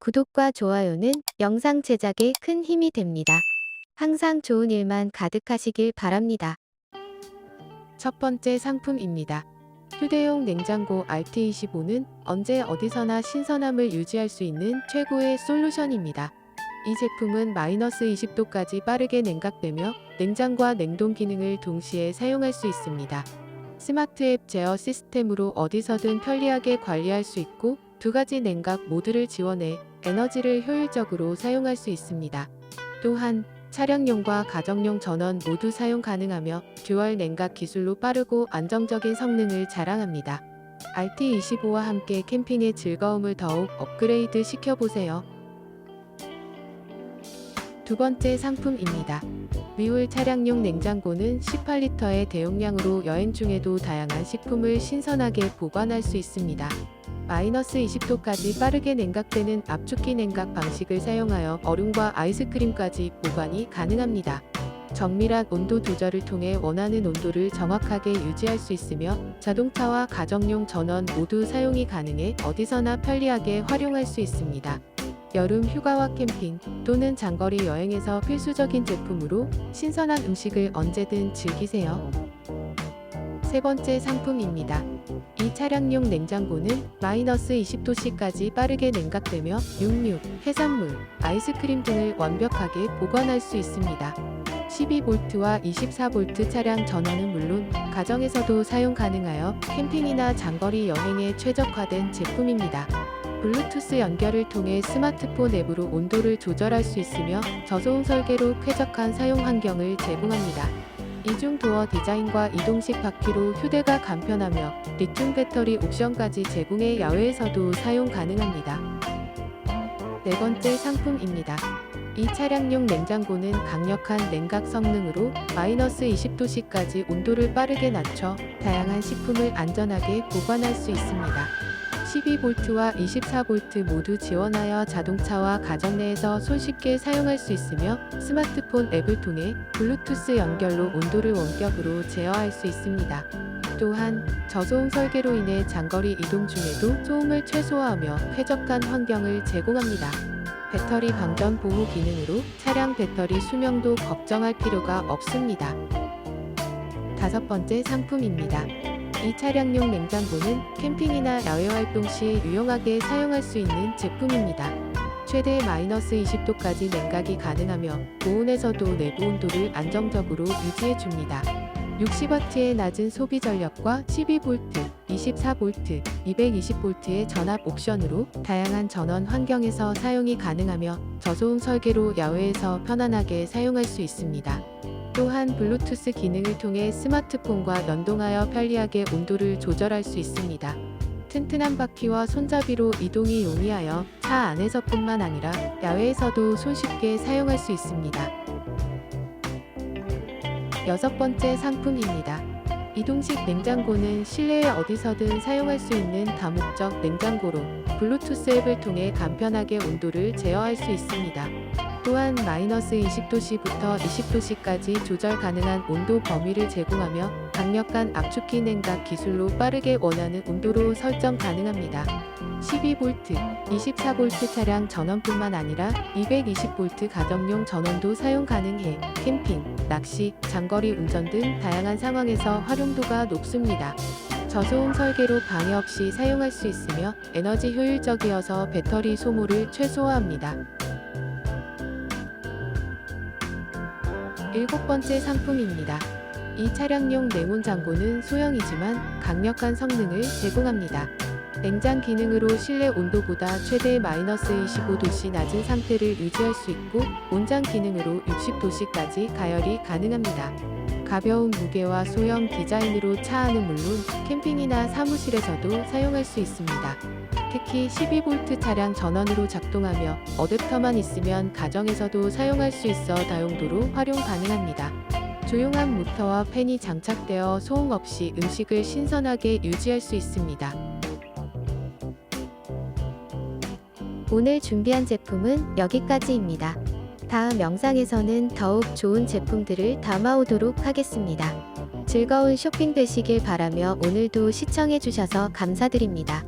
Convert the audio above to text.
구독과 좋아요는 영상 제작에 큰 힘이 됩니다. 항상 좋은 일만 가득하시길 바랍니다. 첫 번째 상품입니다. 휴대용 냉장고 RT25는 언제 어디서나 신선함을 유지할 수 있는 최고의 솔루션입니다. 이 제품은 마이너스 20도까지 빠르게 냉각되며 냉장과 냉동 기능을 동시에 사용할 수 있습니다. 스마트 앱 제어 시스템으로 어디서든 편리하게 관리할 수 있고 두 가지 냉각 모드를 지원해 에너지를 효율적으로 사용할 수 있습니다. 또한 차량용과 가정용 전원 모두 사용 가능하며 듀얼 냉각 기술로 빠르고 안정적인 성능을 자랑합니다. RT25와 함께 캠핑의 즐거움을 더욱 업그레이드 시켜보세요. 두 번째 상품입니다. 위울 차량용 냉장고는 18리터의 대용량으로 여행 중에도 다양한 식품을 신선하게 보관할 수 있습니다. 마이너스 20도까지 빠르게 냉각되는 압축기 냉각 방식을 사용하여 얼음과 아이스크림까지 보관이 가능합니다. 정밀한 온도 조절을 통해 원하는 온도를 정확하게 유지할 수 있으며 자동차와 가정용 전원 모두 사용이 가능해 어디서나 편리하게 활용할 수 있습니다. 여름 휴가와 캠핑 또는 장거리 여행에서 필수적인 제품으로 신선한 음식을 언제든 즐기세요. 세 번째 상품입니다. 이 차량용 냉장고는 마이너스 20도씨까지 빠르게 냉각되며 육류, 해산물, 아이스크림 등을 완벽하게 보관할 수 있습니다. 12V 와 24V 차량 전원은 물론 가정에서도 사용 가능하여 캠핑이나 장거리 여행에 최적화된 제품입니다. 블루투스 연결을 통해 스마트폰 앱으로 온도를 조절할 수 있으며 저소음 설계로 쾌적한 사용 환경을 제공합니다. 이중 도어 디자인과 이동식 바퀴로 휴대가 간편하며 리튬 배터리 옵션까지 제공해 야외에서도 사용 가능합니다. 네 번째 상품입니다. 이 차량용 냉장고는 강력한 냉각 성능으로 마이너스 20도씨까지 온도를 빠르게 낮춰 다양한 식품을 안전하게 보관할 수 있습니다. 12V와 24V 모두 지원하여 자동차와 가정 내에서 손쉽게 사용할 수 있으며 스마트폰 앱을 통해 블루투스 연결로 온도를 원격으로 제어할 수 있습니다. 또한 저소음 설계로 인해 장거리 이동 중에도 소음을 최소화하며 쾌적한 환경을 제공합니다. 배터리 방전 보호 기능으로 차량 배터리 수명도 걱정할 필요가 없습니다. 다섯 번째 상품입니다. 이 차량용 냉장고는 캠핑이나 야외 활동 시 유용하게 사용할 수 있는 제품입니다. 최대 마이너스 20도까지 냉각이 가능하며 고온에서도 내부 온도를 안정적으로 유지해 줍니다. 60W의 낮은 소비 전력과 12V, 24V, 220V의 전압 옵션으로 다양한 전원 환경에서 사용이 가능하며 저소음 설계로 야외에서 편안하게 사용할 수 있습니다. 또한 블루투스 기능을 통해 스마트폰과 연동하여 편리하게 온도를 조절할 수 있습니다. 튼튼한 바퀴와 손잡이로 이동이 용이하여 차 안에서뿐만 아니라 야외에서도 손쉽게 사용할 수 있습니다. 여섯 번째 상품입니다. 이동식 냉장고는 실내에 어디서든 사용할 수 있는 다목적 냉장고로 블루투스 앱을 통해 간편하게 온도를 제어할 수 있습니다. 또한 마이너스 20도씨부터 20도씨까지 조절 가능한 온도 범위를 제공하며 강력한 압축기 냉각 기술로 빠르게 원하는 온도로 설정 가능합니다. 12V, 24V 차량 전원뿐만 아니라 220V 가정용 전원도 사용 가능해 캠핑, 낚시, 장거리 운전 등 다양한 상황에서 활용도가 높습니다. 저소음 설계로 방해 없이 사용할 수 있으며 에너지 효율적이어서 배터리 소모를 최소화합니다. 일곱 번째 상품입니다. 이 차량용 냉온 장고는 소형이지만 강력한 성능을 제공합니다. 냉장 기능으로 실내 온도보다 최대 마이너스 25도씨 낮은 상태를 유지할 수 있고 온장 기능으로 60도씨까지 가열이 가능합니다. 가벼운 무게와 소형 디자인으로 차 안은 물론 캠핑이나 사무실에서도 사용할 수 있습니다. 특히 12V 차량 전원으로 작동하며 어댑터만 있으면 가정에서도 사용할 수 있어 다용도로 활용 가능합니다. 조용한 모터와 팬이 장착되어 소음 없이 음식을 신선하게 유지할 수 있습니다. 오늘 준비한 제품은 여기까지입니다. 다음 영상에서는 더욱 좋은 제품들을 담아오도록 하겠습니다. 즐거운 쇼핑 되시길 바라며 오늘도 시청해주셔서 감사드립니다.